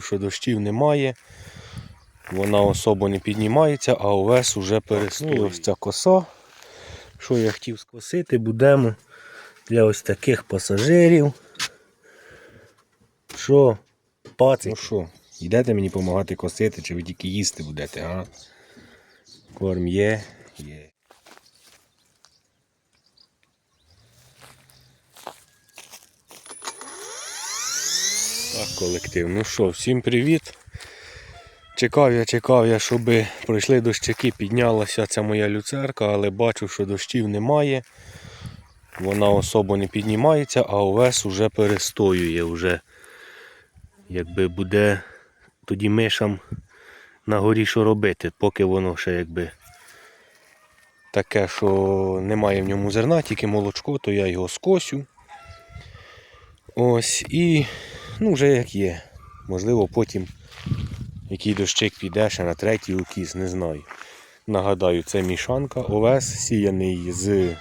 що дощів немає, вона особо не піднімається, а овес уже перестоїв. Ось ця коса. Що я хотів скосити, будемо для ось таких пасажирів. Що, пацик? Ну що, йдете мені допомагати косити, чи ви тільки їсти будете, а? Корм є, є. Так, колектив. Ну що, всім привіт. Чекав я, чекав я, щоб пройшли дощаки, піднялася ця моя люцерка, але бачу, що дощів немає. Вона особо не піднімається, а овес уже перестоює. Вже якби буде тоді мишам на горі що робити, поки воно ще якби таке, що немає в ньому зерна, тільки молочко, то я його скосю. Ось і ну вже як є. Можливо, потім який дощик піде ще на третій укіс, не знаю. Нагадаю, це мішанка, овес сіяний з е,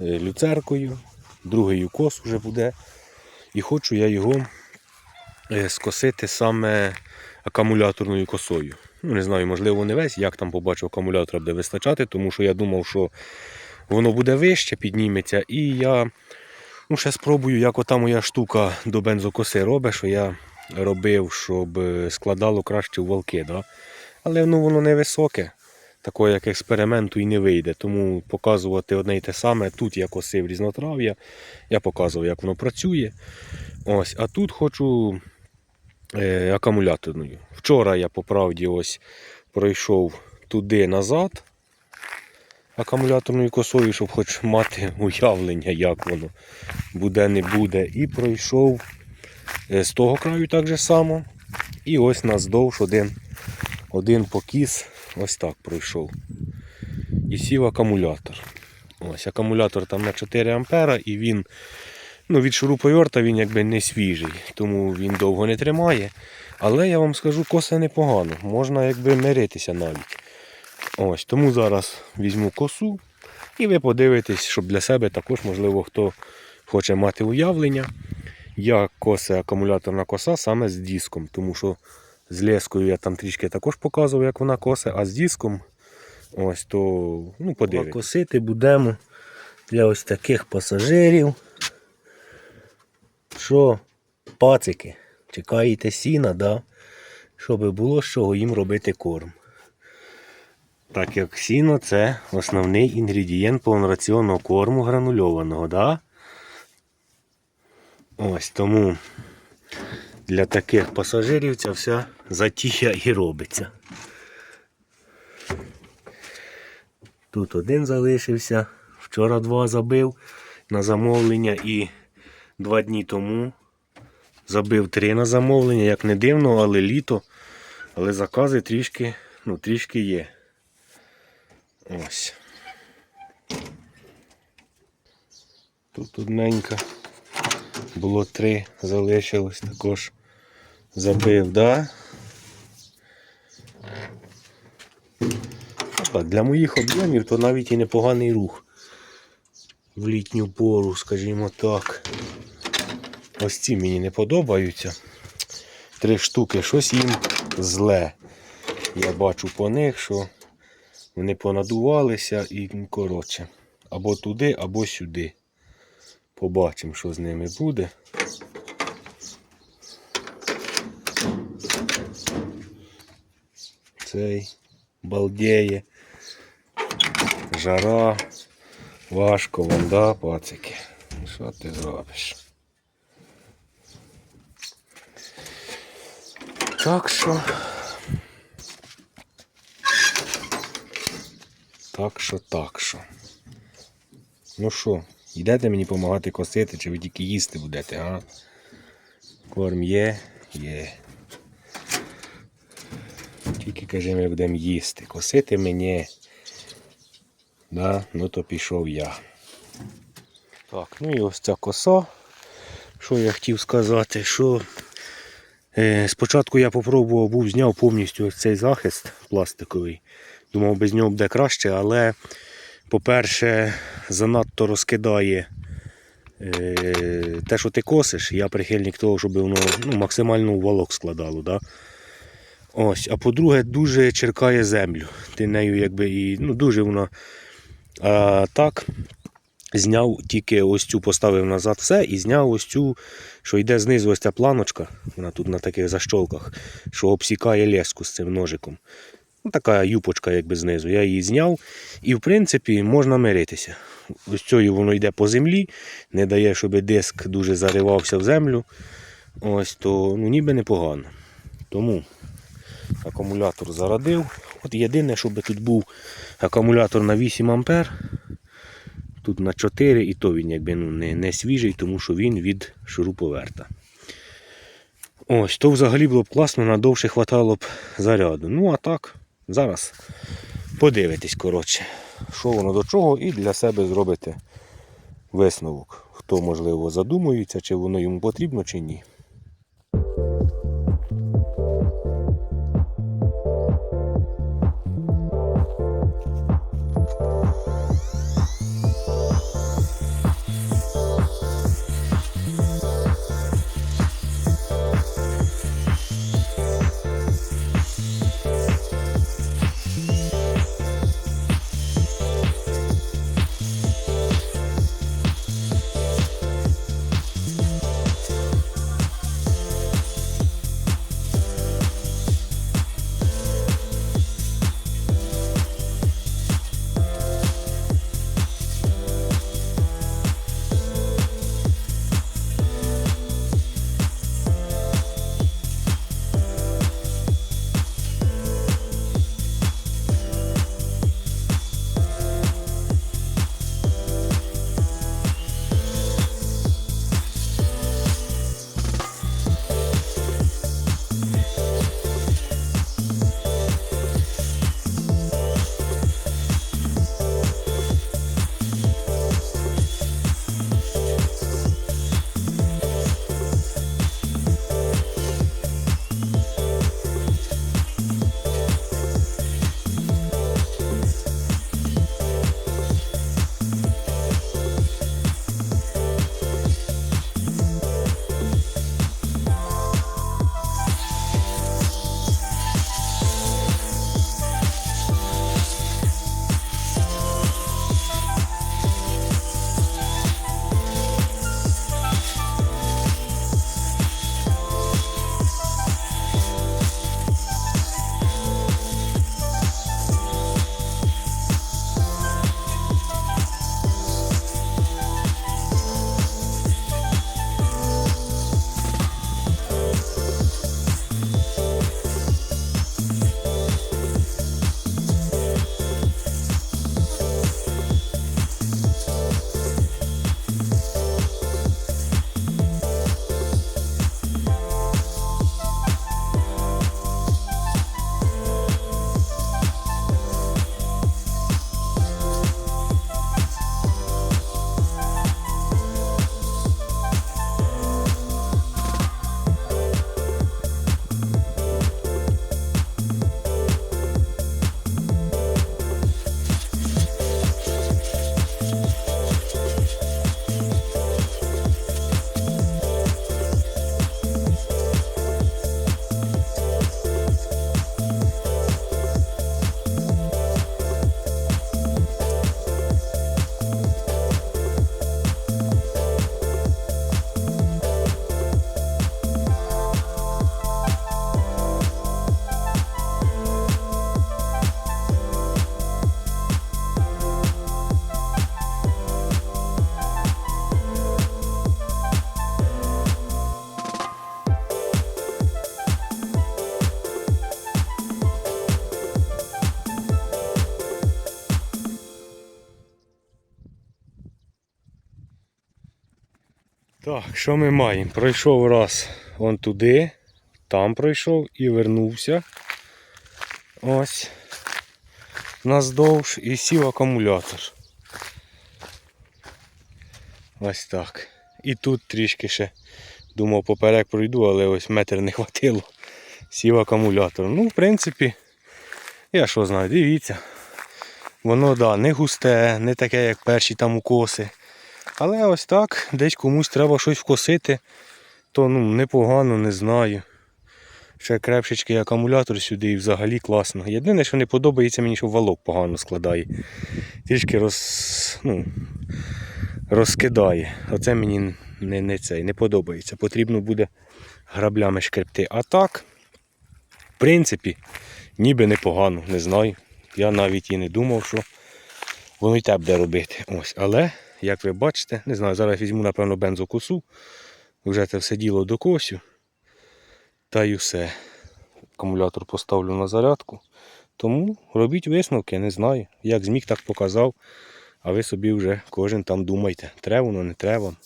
люцеркою, другий укос вже буде. І хочу я його е, скосити саме акумуляторною косою. Ну, не знаю, можливо, не весь, як там побачив, акумулятора буде вистачати, тому що я думав, що воно буде вище, підніметься, і я ну, ще спробую, як ота моя штука до бензокоси робить, що я робив, щоб е, складало краще в валки. Да? Але ну, воно невисоке, такого як експерименту і не вийде. Тому показувати одне й те саме. Тут я косив різнотрав'я, я показував, як воно працює. Ось, А тут хочу е, акумуляторною. Вчора я по правді ось пройшов туди назад акумуляторною косою, щоб хоч мати уявлення, як воно буде, не буде. І пройшов е, з того краю так же само. І ось наздовж один, один покіс ось так пройшов. І сів акумулятор. Ось акумулятор там на 4 ампера і він ну, від шуруповерта він якби не свіжий, тому він довго не тримає. Але я вам скажу, коса непогано, можна якби миритися навіть. Ось, Тому зараз візьму косу і ви подивитесь, щоб для себе також, можливо, хто хоче мати уявлення, як косе акумуляторна коса саме з диском. Тому що з лескою я там трішки також показував, як вона косе, а з диском ось то ну, подивитесь. Косити будемо для ось таких пасажирів. Що, пацики, чекаєте сіна, да? щоб було з чого їм робити корм. Так як сіно це основний інгредієнт повнораціонного корму гранульованого, да? Ось тому для таких пасажирів ця вся затія і робиться. Тут один залишився, вчора два забив на замовлення і два дні тому забив три на замовлення, як не дивно, але літо, але закази трішки, ну, трішки є. Ось. Тут одненько. Було три, залишилось також. Забив, да? Так, для моїх об'ємів то навіть і непоганий рух. В літню пору, скажімо так. Ось ці мені не подобаються. Три штуки, щось їм зле. Я бачу по них, що вони понадувалися і коротше. Або туди, або сюди. Побачимо, що з ними буде. Цей балдеє. Жара. Важко, ванда, пацики. Що ти зробиш? Так що. Так що, так що. Ну що, йдете мені допомагати косити, чи ви тільки їсти будете, а? Корм є, є. Тільки каже, ми будемо їсти. Косити мені. Да? Ну то пішов я. Так, ну і ось ця коса. Що я хотів сказати, що е, спочатку я попробував, був зняв повністю ось цей захист пластиковий. Думав, без нього буде краще, але, по-перше, занадто розкидає е, те, що ти косиш, я прихильник того, щоб воно ну, максимально у волок складало. Да? Ось. А по-друге, дуже черкає землю. Ти нею якби і ну, дуже вона. А так, зняв тільки ось цю, поставив назад все і зняв ось цю, що йде знизу ось ця планочка, вона тут на таких защолках, що обсікає леску з цим ножиком. Ну, така юпочка якби знизу. Я її зняв і в принципі можна миритися. Ось цією воно йде по землі, не дає, щоб диск дуже заривався в землю. Ось то ну, ніби непогано. Тому акумулятор зарадив. От єдине, щоб тут був акумулятор на 8 ампер. Тут на 4 і то він якби ну, не, не свіжий, тому що він від шуруповерта. Ось, то взагалі було б класно, надовше хватало б заряду. Ну а так, зараз подивитесь, коротше, що воно до чого, і для себе зробите висновок. Хто, можливо, задумується, чи воно йому потрібно, чи ні. Так, що ми маємо? Пройшов раз он туди, там пройшов і вернувся. Ось. Наздовж і сів акумулятор. Ось так. І тут трішки ще думав поперек пройду, але ось метр не хватило. Сів акумулятор. Ну, в принципі, я що знаю, дивіться. Воно да, не густе, не таке, як перші там укоси. Але ось так, десь комусь треба щось вкосити, то ну, непогано, не знаю. Ще крепшечки акумулятор сюди і взагалі класно. Єдине, що не подобається мені, що валок погано складає. Трішки роз, ну, розкидає. Оце мені не, не, цей, не подобається. Потрібно буде граблями шкребти. А так, в принципі, ніби непогано, не знаю. Я навіть і не думав, що воно й те буде робити. Ось. Але, як ви бачите, не знаю, зараз візьму, напевно, бензокосу. Вже це все діло докосю. Та й усе. Акумулятор поставлю на зарядку. Тому робіть висновки, не знаю. Як зміг, так показав. А ви собі вже кожен там думайте, треба воно, не треба.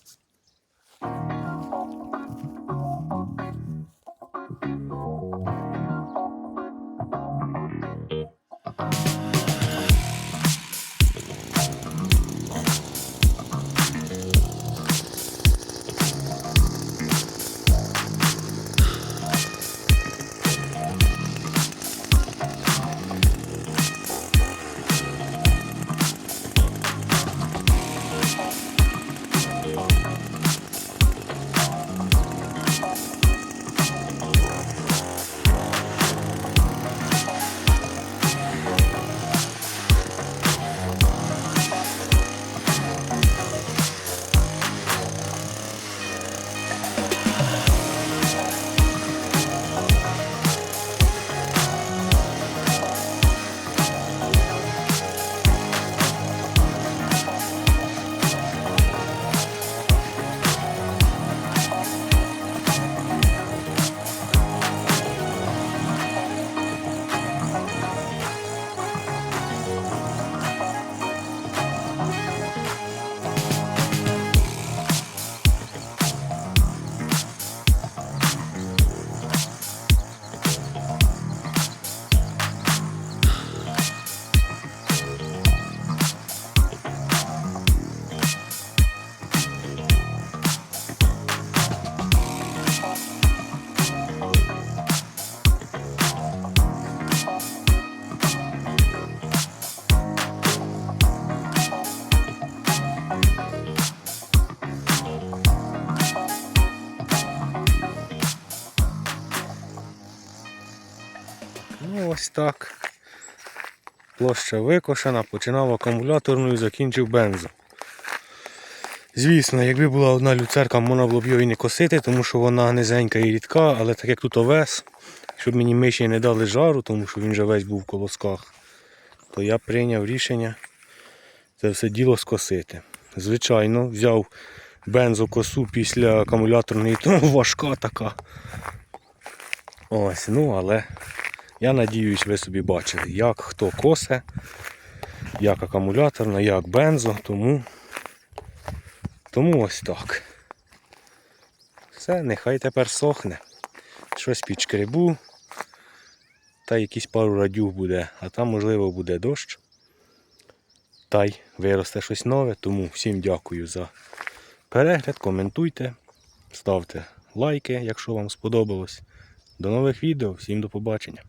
Так. Площа викошена, починав акумуляторною, закінчив бензу. Звісно, якби була одна люцерка, можна було б і не косити, тому що вона низенька і рідка, але так як тут овес, щоб мені миші не дали жару, тому що він же весь був в колосках, то я прийняв рішення це все діло скосити. Звичайно, взяв бензокосу після акумуляторної, то важка така. Ось, ну але я надіюсь, ви собі бачили, як хто косе, як акумуляторна, як бензо, тому, тому ось так. Все, нехай тепер сохне. Щось під підшкребу, та якісь пару радюг буде, а там можливо буде дощ. Та й виросте щось нове, тому всім дякую за перегляд, коментуйте, ставте лайки, якщо вам сподобалось. До нових відео, всім до побачення.